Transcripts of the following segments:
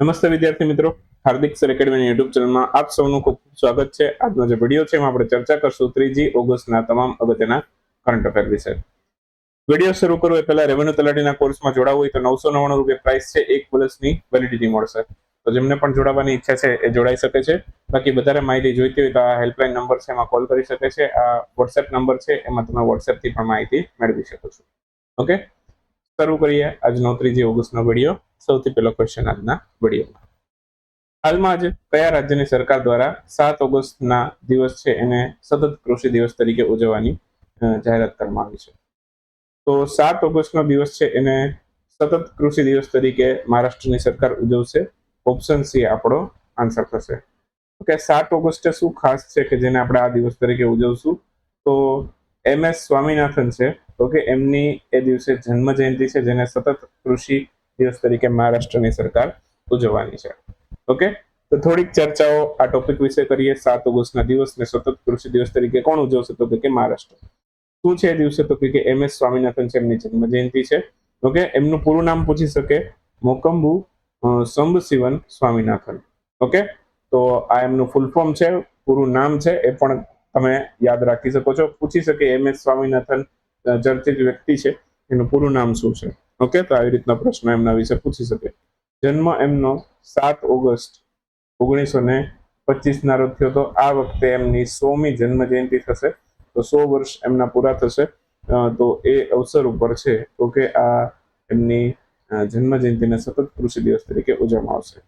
નમસ્તે વિદ્યાર્થી મિત્રો. હાર્દિક સર એકેડમીની યુટ્યુબ ચેનલમાં આપ સૌનું ખૂબ ખૂબ સ્વાગત છે. આજનો જે વીડિયો છે એમાં આપણે ચર્ચા કરશું ત્રીજી ઓગસ્ટના તમામ અગત્યના કરંટ અફેર વિશે. વીડિયો શરૂ કરવો એ પહેલા રેવન્યુ તલાટીના કોર્સમાં જોડાવું હોય તો નવસો નવ્વાણું રૂપિયા પ્રાઇસ છે. એક વર્ષની વેલિડિટી મળશે. તો જેમને પણ જોડાવાની ઈચ્છા છે એ જોડાઈ શકે છે. બાકી વધારે માહિતી જોઈતી હોય તો આ હેલ્પલાઇન નંબર છે એમાં કોલ કરી શકે છે. આ વોટ્સએપ નંબર છે, એમાં તમે વોટ્સએપથી પણ માહિતી મેળવી શકો છો. ઓકે શરૂ કરીએ આજનો ત્રીજી ઓગસ્ટનો વીડિયો. સૌથી પહેલો ક્વેશ્ચન આજના વિડીયોમાં. હાલમાં આજે કયા રાજ્યની સરકાર દ્વારા સાત ઓગસ્ટના દિવસ છે એને સતત કૃષિ દિવસ તરીકે ઉજવવાની જાહેરાત કરવામાં આવી છે? તો સાત ઓગસ્ટનો દિવસ છે એને સતત કૃષિ દિવસ તરીકે મહારાષ્ટ્રની સરકાર ઉજવશે. ઓપ્શન સી આપણો આન્સર થશે. ઓકે, સાત ઓગસ્ટે શું ખાસ છે કે જેને આપણે આ દિવસ તરીકે ઉજવશું? તો એમ એસ સ્વામિનાથન છે. ઓકે એમની એ દિવસે જન્મ જયંતિ છે જેને સતત કૃષિ દિવસ તરીકે મહારાષ્ટ્રની સરકાર ઉજવવાની છે. ઓકે? તો થોડીક ચર્ચાઓ આ ટોપિક વિશે કરીએ. સાત ઓગસ્ટના દિવસને સતત કૃષિ દિવસ તરીકે કોણ ઉજવશે? તો કે મહારાષ્ટ્ર. શું છે એ દિવસે? તો કે એમ એસ સ્વામિનાથન છે એમની જન્મ જયંતિ છે. ઓકે? એમનું પૂરું નામ પૂછી શકે. મોકંબુ અ, સંબશિવન સ્વામિનાથન. ઓકે? તો આ એમનું ફૂલ ફોર્મ છે પૂરું નામ છે. એ પણ તમે યાદ રાખી શકો છો. પૂછી શકે એમ એસ સ્વામિનાથન ચર્ચિત વ્યક્તિ છે, એનું પૂરું નામ શું છે? ઓકે તો આવી રીતના પ્રશ્ન એમના વિશે પૂછી શકે. જન્મ એમનો સાત ઓગસ્ટ ઓગણીસો ને પચીસ ના રોજ થયો હતો. આ વખતે એમની સોમી જન્મ જયંતિ થશે. તો સો વર્ષ એમના પૂરા થશે. તો એ અવસર ઉપર છે તો કે આ એમની જન્મ જયંતિને સતત કૃષિ દિવસ તરીકે ઉજવવામાં આવશે.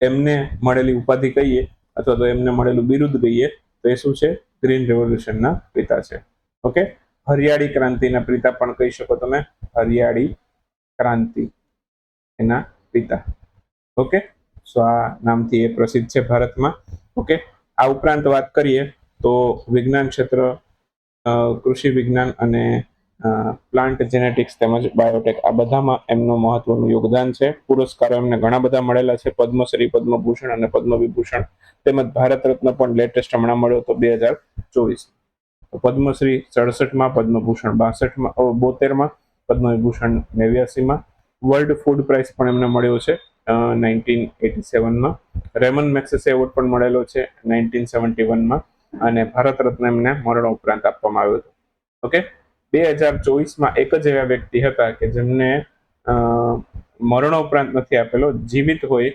એમને મળેલી ઉપાધિ કહીએ, અથવા તો એમને મળેલું બિરુદ કહીએ, તો એ શું છે? ગ્રીન રેવોલ્યુશનના પિતા છે. ઓકે હરિયાળી ક્રાંતિના પિતા પણ કહી શકો તમે. હરિયાળી ક્રાંતિ એના પિતા. ઓકે? સો આ નામથી એ પ્રસિદ્ધ છે ભારતમાં. ઓકે? આ ઉપરાંત વાત કરીએ તો વિજ્ઞાન ક્ષેત્ર કૃષિ વિજ્ઞાન અને પ્લાન્ટ જેનેટિક્સ તેમજ બાયોટેક આ બધામાં એમનું મહત્વનું યોગદાન છે. પુરસ્કારો એમને ઘણા બધા મળેલા છે. પદ્મશ્રી, પદ્મભૂષણ અને પદ્મવિભૂષણ તેમજ ભારત રત્ન પણ લેટેસ્ટ હમણાં મળ્યો હતો બે હજાર ચોવીસ પદ્મશ્રી સડસઠમાં, પદ્મભૂષણ બાસઠમાં બોતેરમાં, પદ્મવિભૂષણ નેવ્યાસીમાં. વર્લ્ડ ફૂડ પ્રાઇઝ પણ એમને મળ્યો છે નાઇન્ટીન એટી સેવનમાં. રેમન મેક્સેસ એવોર્ડ પણ મળેલો છે, નાઇન્ટીન સેવન્ટી વનમાં. અને ભારત રત્ન એમને મરણ ઉપરાંત આપવામાં આવ્યો હતો. ઓકે? બે હજાર ચોવીસમાં એક જ એવા વ્યક્તિ હતા કે જેમને મરણ ઉપરાંત નથી આપેલો, જીવિત હોય.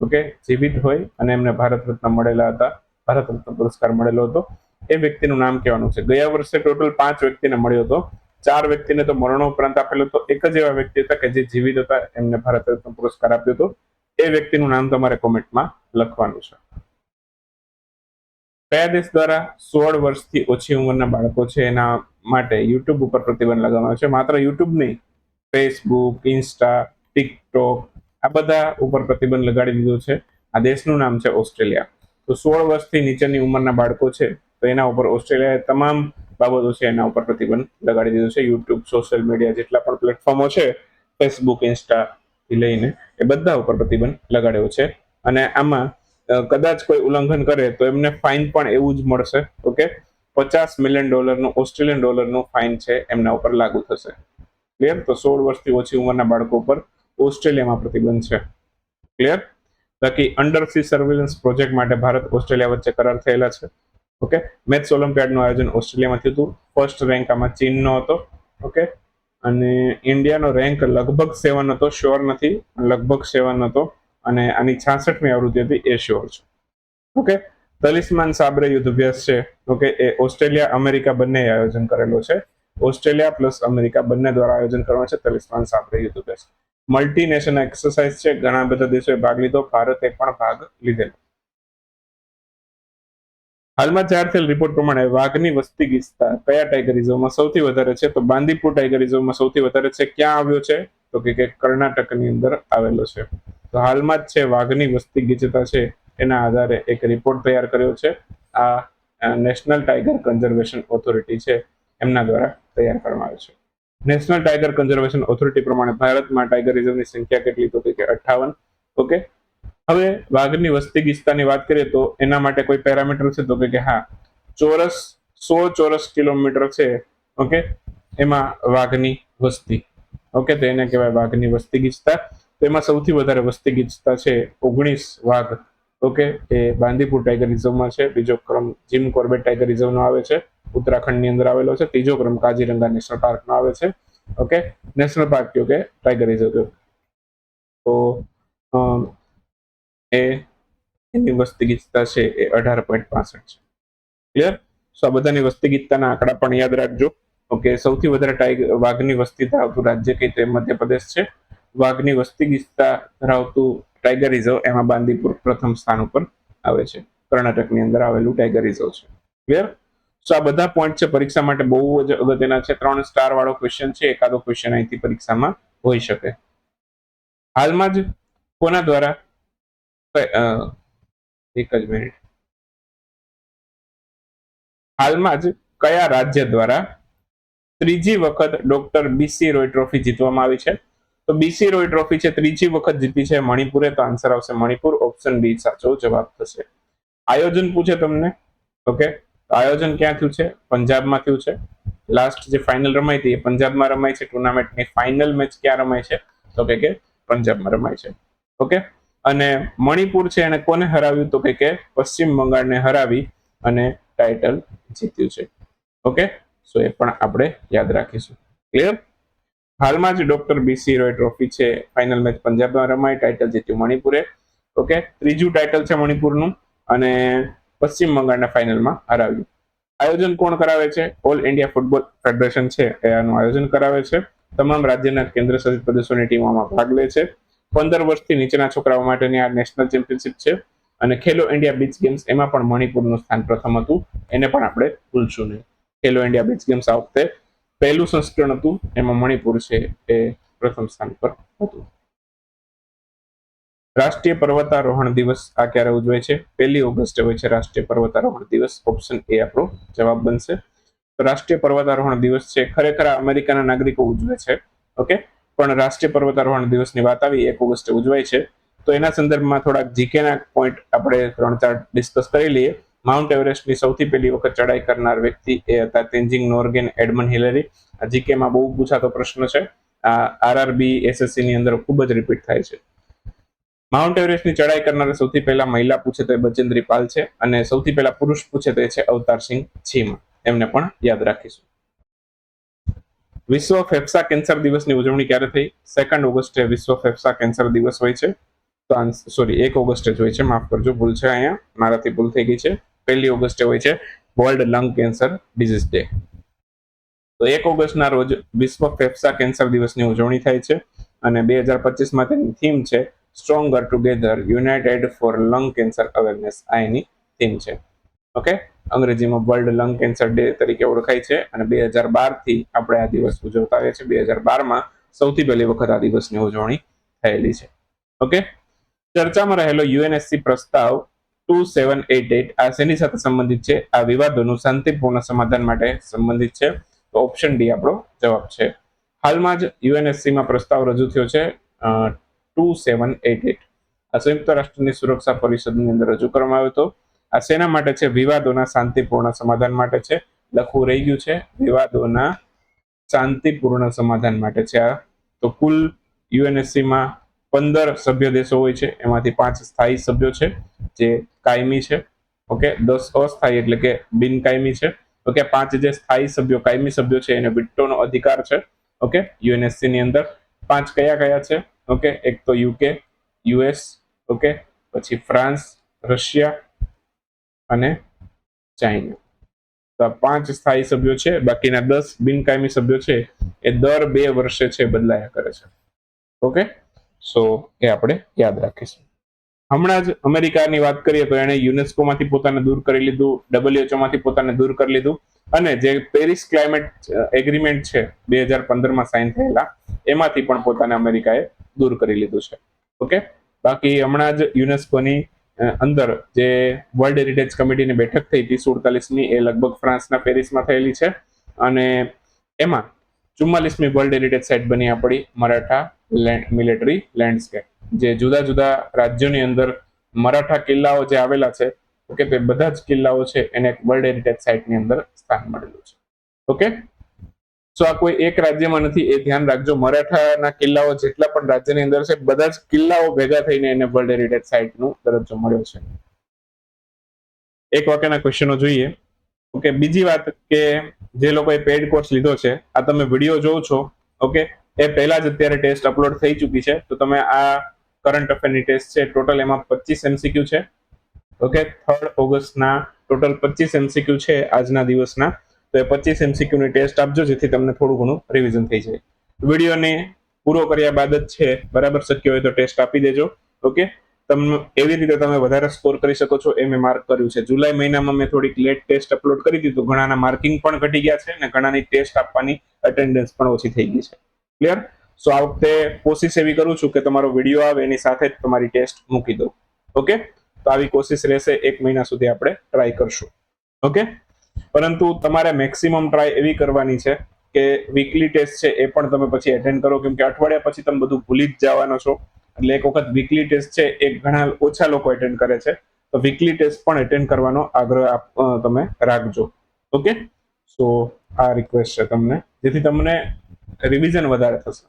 ઓકે? જીવિત હોય અને એમને ભારત રત્ન મળેલા હતા. ભારત રત્ન પુરસ્કાર મળેલો હતો. એ વ્યક્તિનું નામ કહેવાનું છે. ગયા વર્ષે ટોટલ પાંચ વ્યક્તિને મળ્યો હતો. ચાર વ્યક્તિને તો મરણોપરાંત આપેલો હતો. એક જ એવા વ્યક્તિ હતા કે જે જીવિત હતા, એમને ભારત રત્ન પુરસ્કાર આપ્યો હતો. એ વ્યક્તિનું નામ તમારે કોમેન્ટમાં લખવાનું છે. કયા દેશ દ્વારા સોળ વર્ષથી ઓછી ઉંમરના બાળકો છે એના માટે યુટ્યુબ ઉપર પ્રતિબંધ લગાવવાનો છે? માત્ર યુટ્યુબ નહીં ફેસબુક ઇન્સ્ટા ટિકટોક આ બધા ઉપર પ્રતિબંધ લગાડી દીધો છે. આ દેશનું નામ છે ઓસ્ટ્રેલિયા. તો સોળ વર્ષથી નીચેની ઉંમરના બાળકો છે તો એના ઉપર ઓસ્ટ્રેલિયાએ તમામ બાબતો છે એના ઉપર પ્રતિબંધ લગાડી દીધો છે. યુટ્યુબ સોશિયલ મીડિયા જેટલા પણ પ્લેટફોર્મો છે ફેસબુક ઇન્સ્ટા લઈને એ બધા ઉપર પ્રતિબંધ લગાડ્યો છે. અને આમાં કદાચ કોઈ ઉલ્લંઘન કરે તો એમને ફાઇન પણ એવું જ મળશે. ઓકે? પચાસ મિલિયન ડોલરનું ઓસ્ટ્રેલિયન ડોલરનું ફાઇન છે એમના ઉપર લાગુ થશે. ક્લિયર તો સોળ વર્ષથી ઓછી ઉંમરના બાળકો પર ઓસ્ટ્રેલિયામાં પ્રતિબંધ છે. ક્લિયર બાકી અંડરસી સર્વેલન્સ પ્રોજેક્ટ માટે ભારત ઓસ્ટ્રેલિયા વચ્ચે કરાર થયેલા છે. ઓકે? મેથ્સ ઓલિમ્પિયાડનું આયોજન ઓસ્ટ્રેલિયામાં હતું. ફર્સ્ટ રેન્ક આમાં ચીનનો હતો. ઓકે? અને ઇન્ડિયાનો રેન્ક લગભગ સેવન હતો. શ્યોર નથી. લગભગ સેવન હતો. અને આની છાસઠમી આવૃત્તિ હતી. એ શ્યોર છે. ઓકે? તલિસ્માન સાબરે યુદ્ધ અભ્યાસ છે. ઓકે? એ ઓસ્ટ્રેલિયા અમેરિકા બંને આયોજન કરેલો છે. ઓસ્ટ્રેલિયા પ્લસ અમેરિકા બંને દ્વારા આયોજન કરવાનું છે. તલિસ્માન સાબરે યુદ્ધ અભ્યાસ. મલ્ટી નેશન એક્સરસાઇઝ છે. ઘણા બધા દેશોએ ભાગ લીધો. ભારતે પણ ભાગ લીધેલો. હાલમાં જાહેર થયેલ રિપોર્ટ પ્રમાણે વાઘની વસ્તી ગીચતા કયા ટાઈગર રિઝર્વમાં સૌથી વધારે છે? તો બાંદીપુર ટાઈગર રિઝર્વમાં સૌથી વધારે છે. ક્યાં આવ્યો છે? તો કે કર્ણાટકની અંદર આવેલો છે. તો હાલમાં જ છે વાઘની વસ્તી ગીચતા છે. એના આધારે એક રિપોર્ટ તૈયાર કર્યો છે. આ નેશનલ ટાઈગર કન્ઝર્વેશન ઓથોરિટી છે. એમના દ્વારા તૈયાર કરવામાં આવ્યો છે. નેશનલ ટાઈગર કન્ઝર્વેશન ઓથોરિટી પ્રમાણે ભારતમાં ટાઈગર રિઝર્વની સંખ્યા કેટલી? તો કે અઠાવન ઓકે? હવે વાઘની વસ્તી ગીચતાની વાત કરીએ તો એના માટે કોઈ પેરામીટર છે તો કે હા, ચોરસ, સો ચોરસ કિલોમીટર છે, ઓકે? એમાં વાઘની વસ્તી, ઓકે? તો એને કહેવાય વાઘની વસ્તી ગીચતા એમાં સૌથી વધારે વસ્તી ગીચતા છે ઓગણીસ વાઘ, ઓકે? એ બાંદીપુર ટાઈગર રિઝર્વમાં છે. બીજો ક્રમ જીમ કોર્બેટ ટાઈગર રિઝર્વનો આવે છે. ઉત્તરાખંડની અંદર આવેલો છે. ત્રીજો ક્રમ કાજીરંગા નેશનલ પાર્કનો આવે છે, ઓકે? નેશનલ પાર્ક કયો કે? ટાઈગર રિઝર્વ કયો? તો એ એની વસ્તી ગીચતા છે એ અઢાર પોઈન્ટ પાસઠ છે. ક્લિયર સો આ બધાની વસ્તી ગીચતાના આંકડા પણ યાદ રાખજો. ઓકે સૌથી વધારે ટાઈગ વાઘની વસ્તી ધરાવતું રાજ્ય કઈ તે મધ્યપ્રદેશ છે. વાઘની વસ્તી ગીચતા ધરાવતું ટાઈગર રિઝર્વ એમાં બાંદીપુર પ્રથમ સ્થાન ઉપર આવે છે. કર્ણાટકની અંદર આવેલું ટાઈગર રિઝર્વ છે. ક્લિયર સો આ બધા પોઈન્ટ છે પરીક્ષા માટે બહુ જ અગત્યના છે. ત્રણ સ્ટાર વાળો ક્વેશ્ચન છે. એકાદો ક્વેશ્ચન અહીંથી પરીક્ષામાં હોઈ શકે. હાલમાં જ કોના દ્વારા એક જ મિનિટ હાલમાં જ કયા રાજ્ય દ્વારા ત્રીજી વખત ડોક્ટર બીસી રોય ટ્રોફી જીતવામાં આવી છે? તો બીસી રોય ટ્રોફી છે, ત્રીજી વખત જીતી છે મણિપુરે. તો આન્સર આવશે મણિપુર. ઓપ્શન બી સાચો જવાબ થશે. આયોજન પૂછે તમને? ઓકે આયોજન ક્યાં થયું છે? પંજાબમાં થયું છે. લાસ્ટ જે ફાઇનલ રમાઈ હતી એ પંજાબમાં રમાય છે. ટુર્નામેન્ટની ફાઇનલ મેચ ક્યાં રમાય છે? તો કે પંજાબમાં રમાય છે. ઓકે અને મણિપુર છે એને કોને હરાવ્યું? તો કે પશ્ચિમ બંગાળને હરાવી અને ટાઇટલ જીત્યું છે. ઓકે સો એ પણ આપણે યાદ રાખીશું. ક્લિયર હાલમાં જ ડોક્ટર બીસી રોય ટ્રોફી છે. ફાઇનલ મેચ પંજાબમાં રમાય ટાઇટલ જીત્યું મણિપુરે. ઓકે ત્રીજું ટાઇટલ છે મણિપુરનું અને પશ્ચિમ બંગાળના ફાઇનલમાં હરાવ્યું. આયોજન કોણ કરાવે છે? ઓલ ઇન્ડિયા ફૂટબોલ ફેડરેશન છે. એ આનું આયોજન કરાવે છે. તમામ રાજ્યના કેન્દ્ર શાસિત પ્રદેશોની ટીમોમાં ભાગ લે છે. પંદર વર્ષથી નીચેના છોકરાઓ માટેની આ નેશનલ ચેમ્પિયનશિપ છે. અને ખેલો ઇન્ડિયા બીચ ગેમ્સ એમાં પણ મણિપુરનું સ્થાન પ્રથમ હતું. એને પણ આપણે ભૂલશું નહીં. ખેલો ઇન્ડિયા બીચ ગેમ્સ આ વખતે પહેલું સંસ્કરણ હતું. એમાં મણિપુર છે એ પ્રથમ સ્થાન પર હતું. રાષ્ટ્રીય પર્વતારોહણ દિવસ આ ક્યારે ઉજવાય છે? પહેલી ઓગસ્ટે હોય છે રાષ્ટ્રીય પર્વતારોહણ દિવસ. ઓપ્શન એ આપણો જવાબ બનશે. રાષ્ટ્રીય પર્વતારોહણ દિવસ છે. ખરેખર અમેરિકાના નાગરિકો ઉજવે છે. ઓકે પણ રાષ્ટ્રીય પર્વતારોહણ દિવસની વાત આવી, એક ઓગસ્ટે ઉજવાય છે. તો એના સંદર્ભમાં થોડાક જીકેના પોઈન્ટ આપણે ત્રણ ચાર ડિસ્કસ કરી લઈએ. માઉન્ટ એવરેસ્ટની સૌથી પહેલી વખત ચડાઈ કરનાર વ્યક્તિ એ હતા તેન્જિંગ નોર્ગેન એડમન હિલેરી. જીકેમાં બહુ પૂછાતો પ્રશ્ન છે. આ આરઆરબી એસએસસી ની અંદર ખૂબ જ રિપીટ થાય છે. માઉન્ટ એવરેસ્ટની ચડાઈ કરનાર સૌથી પહેલા મહિલા પૂછે તો એ બચેન્દ્રી પાલ છે અને સૌથી પહેલા પુરુષ પૂછે તો એ છે અવતારસિંહ ચીમા. એમને પણ યાદ રાખીશું. વિશ્વ ફેફસા કેન્સર દિવસની ઉજવણી ક્યારે થઈ? સેકન્ડ ઓગસ્ટે વિશ્વ ફેફસા કેન્સર દિવસ હોય છે. તો સોરી એક ઓગસ્ટે જ હોય છે. માફ કરજો, ભૂલ છે અહીંયા. મારાથી ભૂલ થઈ ગઈ છે. પહેલી ઓગસ્ટે હોય છે world lung cancer disease day તો એક ઓગસ્ટના રોજ વિશ્વ ફેફસા કેન્સર દિવસની ઉજવણી થાય છે અને બે હજાર પચીસમાં તેની થીમ છે stronger together united for lung cancer awareness આ એની થીમ છે. ઓકે અંગ્રેજીમાં વર્લ્ડ લંગ કેન્સર ડે તરીકે ઓળખાય છે અને બે હજાર બારથી આપણે આ દિવસ ઉજવતા આવ્યા છે બે હજાર બારમાં સૌથી પહેલી વખત આ દિવસની ઉજવણી થયેલી છે. ઓકે? ચર્ચામાં રહેલો યુએનએસસી પ્રસ્તાવ ટુ સેવન એટ એટ આ શેની સાથે સંબંધિત છે? આ વિવાદોનું શાંતિપૂર્ણ સમાધાન માટે સંબંધિત છે. તો ઓપ્શન ડી આપણો જવાબ છે. હાલમાં જ યુએનએસસીમાં પ્રસ્તાવ રજૂ થયો છે ટુ સેવન એટ એટ. આ સંયુક્ત રાષ્ટ્રની સુરક્ષા પરિષદની અંદર રજૂ કરવામાં આવ્યો હતો. આ શેના માટે છે? વિવાદોના શાંતિપૂર્ણ સમાધાન માટે છે. લખવું રહી ગયું છે. વિવાદોના શાંતિપૂર્ણ સમાધાન માટે છે આ. તો કુલ યુએનએસસીમાં પંદર સભ્ય દેશો હોય છે. એમાંથી પાંચ સ્થાયી સભ્યો છે, જે કાયમી છે. ઓકે? દસ અસ્થાયી એટલે કે બિનકાયમી છે. ઓકે? પાંચ જે સ્થાયી સભ્યો, કાયમી સભ્યો છે, એને વિટ્ટોનો અધિકાર છે. ઓકે? યુએનએસસી ની અંદર પાંચ કયા કયા છે? ઓકે? એક તો યુકે, યુએસ, ઓકે? પછી ફ્રાન્સ, રશિયા અને ચાઇના. તો પાંચ સ્થાયી સભ્યો છે, બાકીના દસ બિનકાયમી સભ્યો છે, એ દર બે વર્ષે છે બદલાયા કરે છે. ઓકે? સો, એ આપણે યાદ રાખીશું. હમણાં જ અમેરિકાની વાત કરીએ તો એણે યુનેસ્કોમાંથી પોતાને દૂર કરી લીધું ડબલ્યુએચઓ માંથી પોતાને દૂર કરી લીધું, અને જે પેરિસ ક્લાઇમેટ એગ્રીમેન્ટ છે, બે હજાર પંદરમાં સાઇન થયેલા, એમાંથી પણ પોતાને અમેરિકાએ દૂર કરી લીધું છે. ઓકે? બાકી હમણાં જ યુનેસ્કોની અંદર જે વર્લ્ડ હેરિટેજ કમિટીની બેઠક થઈ હતી સુડતાલીસમી, એ લગભગ ફ્રાન્સના પેરિસમાં થયેલી છે. અને એમાં ચુમ્માલીસમી વર્લ્ડ હેરિટેજ સાઇટ બની આપણી મરાઠા લેન્ડ મિલિટરી લેન્ડસ્કેપ જે જુદા જુદા રાજ્યોની અંદર મરાઠા કિલ્લાઓ જે આવેલા છે, ઓકે, તે બધા જ કિલ્લાઓ છે, એને વર્લ્ડ હેરિટેજ સાઇટની અંદર સ્થાન મળેલું છે. ઓકે? સો આ કોઈ એક રાજ્યમાં નથી, એ ધ્યાન રાખજો. મરાઠાના કિલ્લાઓ જેટલા પણ રાજ્યની અંદર છે, બધા જ કિલ્લાઓ ભેગા થઈને એને વર્લ્ડ હેરિટેજ સાઇટનું દરજ્જો મળ્યો છે. એક વાક્યના ક્વેશ્ચનો જોઈએ. ઓકે, બીજી વાત કે જે લોકોએ પેડ કોર્સ લીધો છે, આ તમે વીડિયો જોવો છો, ઓકે, એ પહેલા જ અત્યારે ટેસ્ટ અપલોડ થઈ ચૂકી છે. તો તમે આ કરંટ અફેરની ટેસ્ટ છે ટોટલ એમાં પચીસ એમસીક્યુ છે. ઓકે થર્ડ ઓગસ્ટના ટોટલ પચીસ એમસીક્યુ છે આજના દિવસના. તો એ પચીસ એમસીક્યુની ટેસ્ટ આપજો, જેથી તમને થોડું ઘણું રિવિઝન થઈ જાય. વિડીયોને પૂરો કર્યા બાદ જ છે, બરાબર શક્ય હોય તો ટેસ્ટ આપી દેજો, ઓકે? તમને એવી રીતે તમે વધારે સ્કોર કરી શકો છો, એ મેં માર્ક કર્યું છે. જુલાઈ મહિનામાં મેં થોડીક લેટ ટેસ્ટ અપલોડ કરી દીધું ઘણાના માર્કિંગ પણ ઘટી ગયા છે, અને ઘણાની ટેસ્ટ આપવાની અટેન્ડન્સ પણ ઓછી થઈ ગઈ છે. ક્લિયર સો આ વખતે કોશિશ એવી કરું છું કે તમારો વીડિયો આવે, એની સાથે જ તમારી ટેસ્ટ મૂકી દઉં. ઓકે? તો આવી કોશિશ રહેશે, એક મહિના સુધી આપણે ટ્રાય કરશું. ઓકે? પરંતુ તમારે મેક્સિમમ ટ્રાય એવી કરવાની છે કે વીકલી ટેસ્ટ છે એ પણ તમે પછી એટેન્ડ કરો. કેમ કે અઠવાડિયા પછી તમે બધું ભૂલી જ જવાનો છો. એટલે એક વખત વીકલી ટેસ્ટ છે એ ઘણા ઓછા લોકો એટેન્ડ કરે છે. તો વીકલી ટેસ્ટ પણ એટેન્ડ કરવાનો આગ્રહ તમે રાખજો. ઓકે સો આ રિક્વેસ્ટ છે તમને. જેથી તમને રિવિઝન વધારે થશે.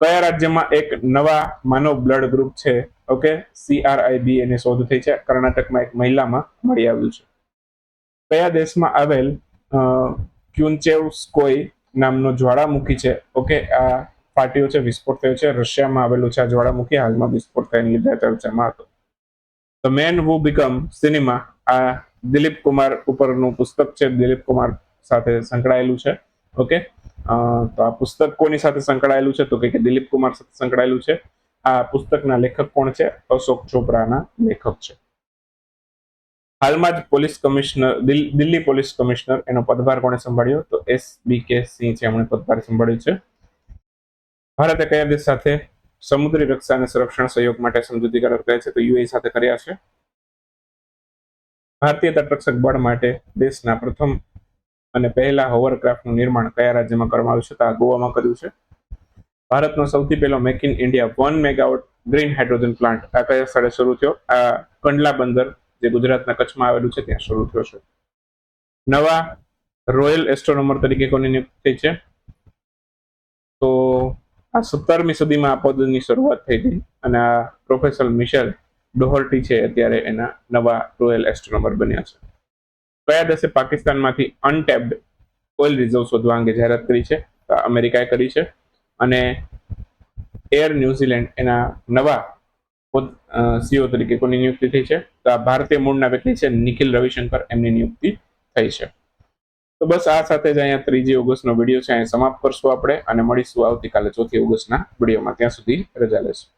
કયા રાજ્યમાં એક નવા માનવ બ્લડ ગ્રુપ છે? ઓકે સીઆરઆઈબી એની શોધ થઈ છે. કર્ણાટકમાં એક મહિલામાં મળી આવ્યું છે. કયા દેશમાં આવેલ ક્યુન્ચેવસ્કોય નામનો જ્વાળામુખી છે? ઓકે આ ફાટ્યો છે વિસ્ફોટ થયો છે, રશિયામાં આવેલું છે આ જ્વાળામુખી, હાલમાં વિસ્ફોટ થઈને લીધે ચર્ચામાં હતો the man who become cinema આ દિલીપ કુમાર ઉપરનું પુસ્તક છે, દિલીપ કુમાર સાથે સંકળાયેલું છે ઓકે તો આ પુસ્તક કોની સાથે સંકળાયેલું છે? તો કે દિલીપ કુમાર સાથે સંકળાયેલું છે. આ પુસ્તકના લેખક કોણ છે? અશોક ચોપરાના લેખક છે. હાલમાં જ police commissioner Delhi police commissioner એનો પદભાર કોણે સંભાળ્યો? તો એસ બી કે સિંહ છે, એમણે પદભાર સંભાળ્યો છે. ભારતે કયા દેશ સાથે સમુદ્રી રક્ષા અને સંરક્ષણ સહયોગ માટે સમજૂતી કરાર કર્યા છે? તો યુએ સાથે કર્યા છે. ભારતીય તટરક્ષક બળ માટે દેશના પ્રથમ અને પહેલા હોવરક્રાફ્ટનું નિર્માણ કયા રાજ્યમાં કરવામાં આવ્યું છે? તો આ ગોવામાં કર્યું છે. ભારતનો સૌથી પહેલો make in India one megawatt green hydrogen plant આ કયા સ્થળે શરૂ થયો? આ કંડલા બંદર જે ગુજરાતના કચ્છમાં આવેલું છે, ત્યાં શરૂ થયો છે. નવા રોયલ એસ્ટ્રોનોમર તરીકે કોની નિયુક્તિ થઈ છે? તો આ સત્તરમી સદીમાં આ પદની શરૂઆત થઈ હતી અને આ પ્રોફેસર મિશેલ ડોહર્ટી છે અત્યારે એના નવા રોયલ એસ્ટ્રોનોમર બન્યા છે. કયા દેશે પાકિસ્તાનમાંથી અનટેપ્ડ ઓઇલ રિઝર્વ શોધવા અંગે જાહેરાત કરી છે? અમેરિકાએ કરી છે. અને એર ન્યુઝીલેન્ડ એના નવા સીઓ તરીકે કોની નિયુક્તિ થઈ છે? આ ભારતીય મૂળના વ્યક્તિ છે નિખિલ રવિશંકર, એમની નિયુક્તિ થઈ છે. તો બસ આ સાથે જ અહીંયા ત્રીજી ઓગસ્ટનો વીડિયો છે અહીંયા સમાપ્ત કરશું આપણે અને મળીશું આવતીકાલે ચોથી ઓગસ્ટના વિડીયોમાં. ત્યાં સુધી રજા લેશું.